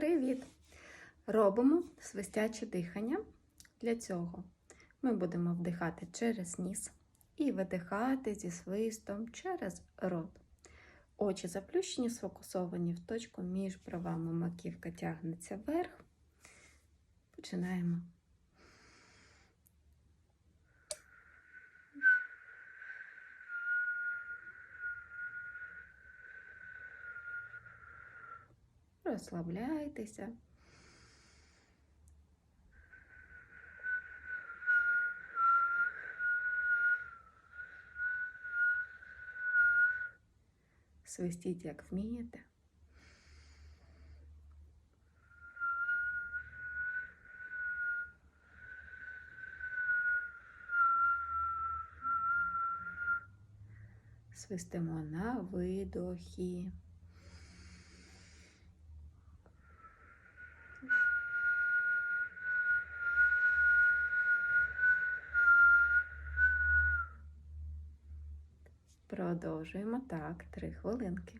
Привіт! Робимо свистяче дихання. Для цього ми будемо вдихати через ніс і видихати зі свистом через рот. Очі заплющені, сфокусовані в точку між правами маківка тягнеться вверх. Починаємо. Розслабляйтеся. Свистіть, як вмієте. Свистимо на видохі. Продовжуємо так, три хвилинки.